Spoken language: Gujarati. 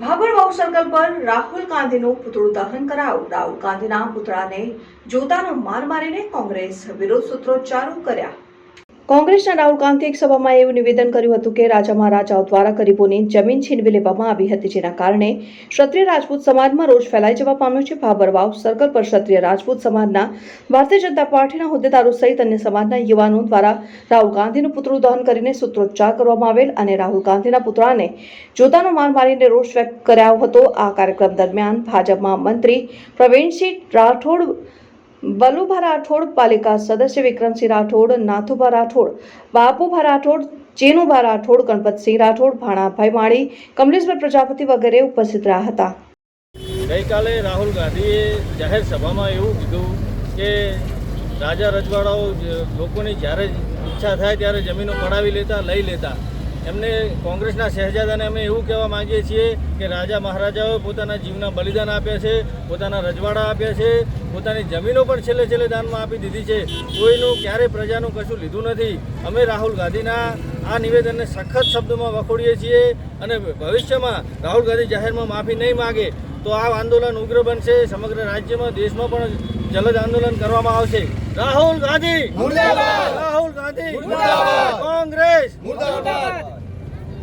ભાભર વાવ સર્કલ પર રાહુલ ગાંધીનું પુતળું દહન કરાયું. રાહુલ ગાંધીના પુતળાને જોતાનો માર મારીને કોંગ્રેસ વિરોધ સૂત્રોચ્ચારો કર્યા. કોંગ્રેસના રાહુલ ગાંધી એક સભામાં એવું નિવેદન કર્યું હતું કે રાજા મહારાજાઓ દ્વારા ગરીબોની જમીન છીનવી લેવામાં આવી હતી, જેના કારણે ક્ષત્રિય રાજપૂત સમાજમાં રોષ ફેલાઈ જવા પામ્યો છે. ભાભર વાવ સર્કલ પર ક્ષત્રિય રાજપૂત સમાજના ભારતીય જનતા પાર્ટીના હોદ્દેદારો સહિત અન્ય સમાજના યુવાનો દ્વારા રાહુલ ગાંધીનું પુતળું દહન કરીને સૂત્રોચ્ચાર કરવામાં આવેલ અને રાહુલ ગાંધીના પુતળાને જોતાનો માન મારીને રોષ વ્યક્ત કર્યો હતો. આ કાર્યક્રમ દરમિયાન ભાજપમાં મંત્રી પ્રવીણસિંહ રાઠોડ બલુભા રાઠોડ, પાલિકા સદસ્ય વિક્રમસિંહ રાઠોડ, નાથુભા રાઠોડ, બાપુભા રાઠોડ, ચેનુભા રાઠોડ, ગણપતસિંહ રાઠોડ, ભાણાભાઈ માળી કમલેશભાઈ પ્રજાપતિ વગેરે ઉપસ્થિત રહ્યા હતા. ગઈકાલે રાહુલ ગાંધીએ જાહેર સભામાં એવું કીધું કે રાજા રજવાડાઓ લોકોની જ્યારે ઈચ્છા થાય ત્યારે જમીનો પડાવી લેતા, લઈ લેતા. એમને કોંગ્રેસના શહેજાદાને અમે એવું કહેવા માંગીએ છીએ કે રાજા મહારાજાઓએ પોતાના જીવના બલિદાન આપ્યા છે, પોતાના રજવાડા આપ્યા છે, પોતાની જમીનો પણ છેલ્લે છેલ્લે દાનમાં આપી દીધી છે. કોઈનું ક્યારે પ્રજાનું કશું લીધું નથી. અમે રાહુલ ગાંધીના આ નિવેદનને સખત શબ્દોમાં વખોડીએ છીએ અને ભવિષ્યમાં રાહુલ ગાંધી જાહેરમાં માફી નહીં માગે તો આ આંદોલન ઉગ્ર બનશે, સમગ્ર રાજ્યમાં, દેશમાં પણ જલદ આંદોલન કરવામાં આવશે. રાહુલ ગાંધી!